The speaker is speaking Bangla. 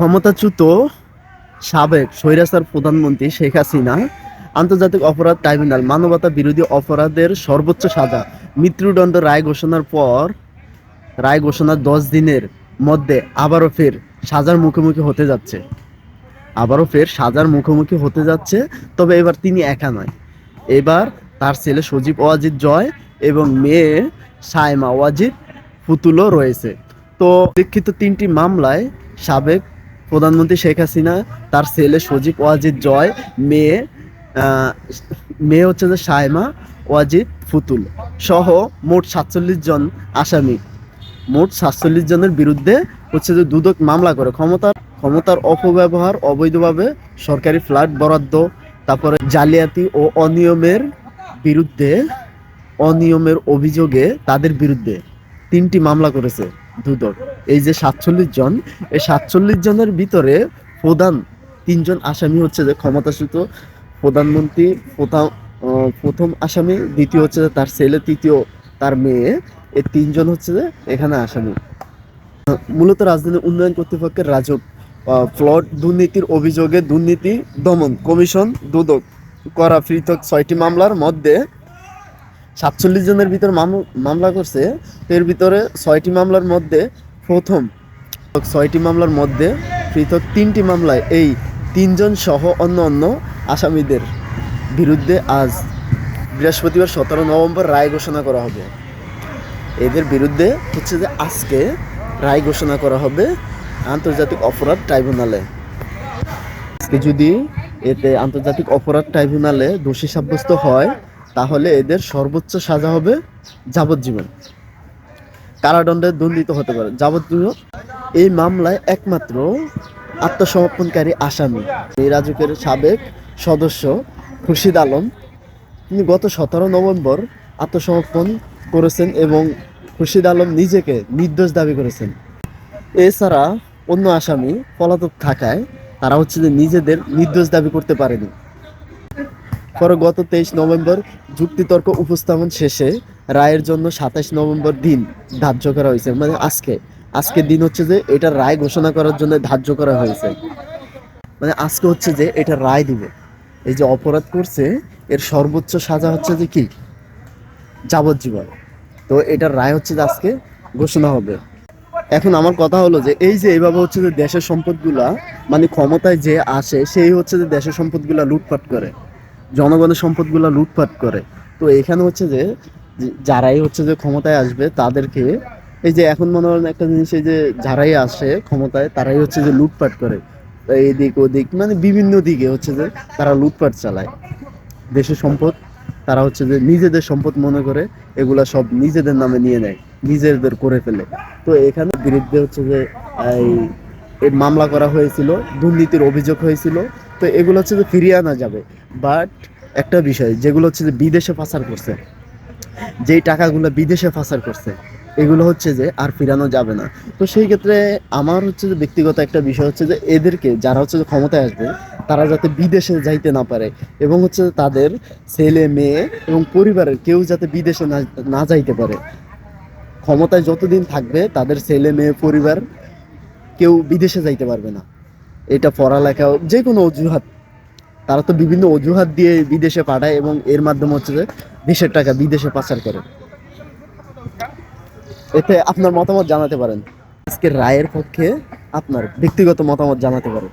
ক্ষমতাচ্যুত সাবেক স্বৈরাচার প্রধানমন্ত্রী শেখ হাসিনা, আন্তর্জাতিক অপরাধ ট্রাইব্যুনাল, মানবতা বিরোধী অপরাধের সর্বোচ্চ সাজা, মৃত্যুদণ্ড রায় ঘোষণার পর, রায় ঘোষণার দশ দিনের মধ্যে আবারও ফের সাজার মুখোমুখি হতে যাচ্ছে। আবারও ফের সাজার মুখোমুখি হতে যাচ্ছে, তবে এবার তিনি একা নয়। এবার তার ছেলে সজীব ওয়াজিদ জয় এবং মেয়ে সাইমা ওয়াজিদ পুতুলও রয়েছে। তো লিখিত তিনটি মামলায় সাবেক প্রধানমন্ত্রী শেখ হাসিনা, তার ছেলে সজীব ওয়াজিদ জয়, মেয়ে মেয়ে হচ্ছে যে সাইমা ওয়াজিদ ফুতুল সহ মোট সাতচল্লিশ জন আসামি। মোট সাতচল্লিশ জনের বিরুদ্ধে হচ্ছে যে দুদক মামলা করে। ক্ষমতার ক্ষমতার অপব্যবহার অবৈধভাবে সরকারি ফ্ল্যাট বরাদ্দ, তারপরে জালিয়াতি ও অনিয়মের বিরুদ্ধে, অনিয়মের অভিযোগে তাদের বিরুদ্ধে তিনটি মামলা করেছে। দুদক। এই যে সাতচল্লিশ জন, এই সাতচল্লিশ জনের ভিতরে প্রধান তিনজন আসামি হচ্ছে যে ক্ষমতাচ্যুত প্রধানমন্ত্রী প্রথম প্রথম আসামি, দ্বিতীয় হচ্ছে যে তার ছেলে, তৃতীয় তার মেয়ে। এই তিনজন হচ্ছে যে এখানে আসামি। মূলত রাজধানী উন্নয়ন কর্তৃপক্ষের রাজক ফ্লড দুর্নীতির অভিযোগে দুর্নীতি দমন কমিশন দুদক করা পৃথক ছয়টি মামলার মধ্যে সাতচল্লিশ জনের ভিতর মামলা করছে, এর ভিতরে ছয়টি মামলার মধ্যে প্রথম, ছয়টি মামলার মধ্যে পৃথক তিনটি মামলায় এই তিনজন সহ অন্য অন্য আসামিদের বিরুদ্ধে আজ বৃহস্পতিবার সতেরো নভেম্বর রায় ঘোষণা করা হবে। এদের বিরুদ্ধে হচ্ছে যে আজকে রায় ঘোষণা করা হবে আন্তর্জাতিক অপরাধ ট্রাইব্যুনালে। যদি এতে আন্তর্জাতিক অপরাধ ট্রাইব্যুনালে দোষী সাব্যস্ত হয় তাহলে এদের সর্বোচ্চ সাজা হবে যাবজ্জীবন। কারাদণ্ডে দণ্ডিত হতে পারে। যাবজ্জীবন এই মামলায় একমাত্র আত্মসমর্পণকারী আসামি। এই রাজুকের সাবেক সদস্য খুরশিদ আলম। তিনি গত সতেরো নভেম্বর আত্মসমর্পণ করেছেন এবং খুরশিদ আলম নিজেকে নির্দোষ দাবি করেছেন। এছাড়া অন্য আসামি পলাতক থাকায় তারা হচ্ছে যে নিজেদের নির্দোষ দাবি করতে পারেনি। পরে গত তেইশ নভেম্বর যুক্তিতর্ক উপস্থাপন শেষে রায়ের জন্য সাতাশ নভেম্বর দিন ধার্য করা হয়েছে। মানে আজকে। আজকের দিন হচ্ছে যে এটা রায় ঘোষণা করার জন্য ধার্য করা হয়েছে। মানে আজকে হচ্ছে যে এটা রায় দিবে। এই যে অপরাধ করছে, এর সর্বোচ্চ সাজা হচ্ছে যে কি? যাবজ্জীবন। তো এটার রায় হচ্ছে যে আজকে ঘোষণা হবে। এখন আমার কথা হলো যে এই যে এইভাবে হচ্ছে যে দেশের সম্পদগুলা মানে ক্ষমতায় যে আসে, সেই হচ্ছে যে দেশের সম্পদগুলা লুটপাট করে। জনগণের সম্পদগুলা লুটপাট করে। তো এখানে হচ্ছে যে যারাই হচ্ছে যে ক্ষমতায় আসবে, তাদেরকে এই যে এখন মনে হয় একটা জিনিস, এই যে যারাই আসে ক্ষমতায়, তারাই হচ্ছে যে লুটপাট করে। তো এইদিক ওদিক মানে বিভিন্ন দিকে হচ্ছে যে তারা লুটপাট চালায়। দেশের সম্পদ, তারা হচ্ছে যে নিজেদের সম্পদ মনে করে, এগুলা সব নিজেদের নামে নিয়ে নেয়, নিজেদের করে ফেলে। তো এখানে বিরুদ্ধে হচ্ছে যে এই মামলা করা হয়েছিল, দুর্নীতির অভিযোগ হয়েছিল তো এগুলো হচ্ছে যে ফিরিয়ে আনা যাবে। বাট একটা বিষয়, যেগুলো হচ্ছে যে বিদেশে পাচার করছে, যেই টাকাগুলো বিদেশে পাচার করছে, এগুলো হচ্ছে যে আর ফিরানো যাবে না। তো সেই ক্ষেত্রে আমার হচ্ছে যে ব্যক্তিগত একটা বিষয় হচ্ছে যে এদেরকে যারা হচ্ছে যে ক্ষমতায় আসবে, তারা যাতে বিদেশে যাইতে না পারে এবং হচ্ছে তাদের ছেলে, মেয়ে এবং পরিবারের কেউ যাতে বিদেশে না না যাইতে পারে। ক্ষমতায় যতদিন থাকবে, তাদের ছেলে, মেয়ে, পরিবার কেউ বিদেশে যাইতে পারবে না। এটা পড়ালেখা যে কোনো অজুহাত, তারা তো বিভিন্ন অজুহাত দিয়ে বিদেশে পাঠায় এবং এর মাধ্যমে হচ্ছে যে দেশের টাকা বিদেশে পাচার করে। এতে আপনার মতামত জানাতে পারেন। আজকে রায়ের পক্ষে আপনার ব্যক্তিগত মতামত জানাতে পারেন।